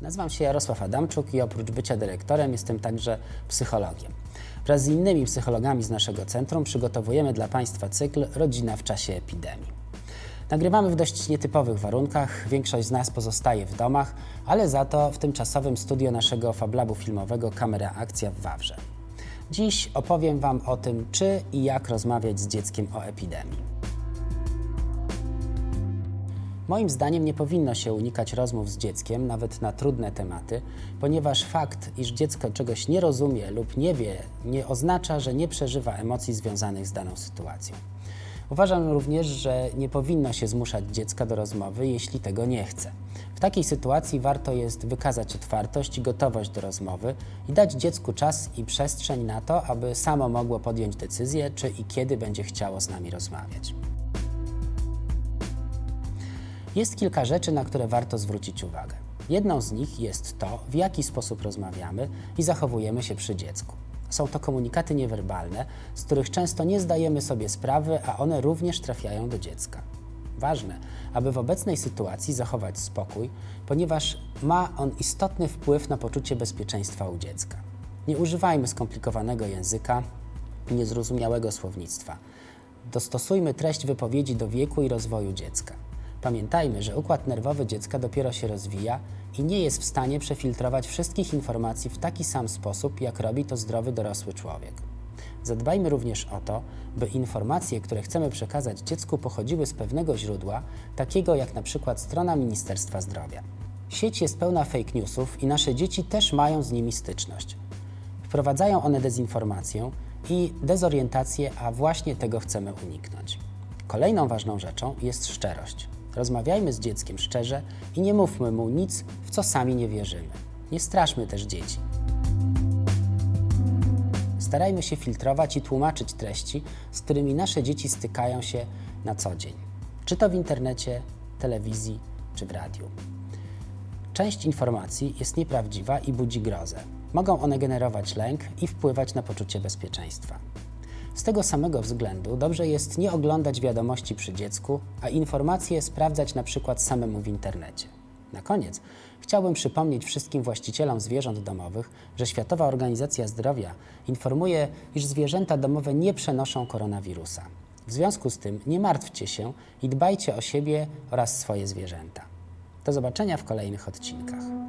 Nazywam się Jarosław Adamczuk i oprócz bycia dyrektorem jestem także psychologiem. Wraz z innymi psychologami z naszego centrum przygotowujemy dla Państwa cykl Rodzina w czasie epidemii. Nagrywamy w dość nietypowych warunkach, większość z nas pozostaje w domach, ale za to w tymczasowym studio naszego Fablabu filmowego Kamera Akcja w Wawrze. Dziś opowiem Wam o tym, czy i jak rozmawiać z dzieckiem o epidemii. Moim zdaniem nie powinno się unikać rozmów z dzieckiem, nawet na trudne tematy, ponieważ fakt, iż dziecko czegoś nie rozumie lub nie wie, nie oznacza, że nie przeżywa emocji związanych z daną sytuacją. Uważam również, że nie powinno się zmuszać dziecka do rozmowy, jeśli tego nie chce. W takiej sytuacji warto jest wykazać otwartość i gotowość do rozmowy i dać dziecku czas i przestrzeń na to, aby samo mogło podjąć decyzję, czy i kiedy będzie chciało z nami rozmawiać. Jest kilka rzeczy, na które warto zwrócić uwagę. Jedną z nich jest to, w jaki sposób rozmawiamy i zachowujemy się przy dziecku. Są to komunikaty niewerbalne, z których często nie zdajemy sobie sprawy, a one również trafiają do dziecka. Ważne, aby w obecnej sytuacji zachować spokój, ponieważ ma on istotny wpływ na poczucie bezpieczeństwa u dziecka. Nie używajmy skomplikowanego języka, niezrozumiałego słownictwa. Dostosujmy treść wypowiedzi do wieku i rozwoju dziecka. Pamiętajmy, że układ nerwowy dziecka dopiero się rozwija i nie jest w stanie przefiltrować wszystkich informacji w taki sam sposób, jak robi to zdrowy dorosły człowiek. Zadbajmy również o to, by informacje, które chcemy przekazać dziecku, pochodziły z pewnego źródła, takiego jak na przykład strona Ministerstwa Zdrowia. Sieć jest pełna fake newsów i nasze dzieci też mają z nimi styczność. Wprowadzają one dezinformację i dezorientację, a właśnie tego chcemy uniknąć. Kolejną ważną rzeczą jest szczerość. Rozmawiajmy z dzieckiem szczerze i nie mówmy mu nic, w co sami nie wierzymy. Nie straszmy też dzieci. Starajmy się filtrować i tłumaczyć treści, z którymi nasze dzieci stykają się na co dzień, czy to w internecie, telewizji, czy w radiu. Część informacji jest nieprawdziwa i budzi grozę. Mogą one generować lęk i wpływać na poczucie bezpieczeństwa. Z tego samego względu dobrze jest nie oglądać wiadomości przy dziecku, a informacje sprawdzać na przykład samemu w internecie. Na koniec chciałbym przypomnieć wszystkim właścicielom zwierząt domowych, że Światowa Organizacja Zdrowia informuje, iż zwierzęta domowe nie przenoszą koronawirusa. W związku z tym nie martwcie się i dbajcie o siebie oraz swoje zwierzęta. Do zobaczenia w kolejnych odcinkach.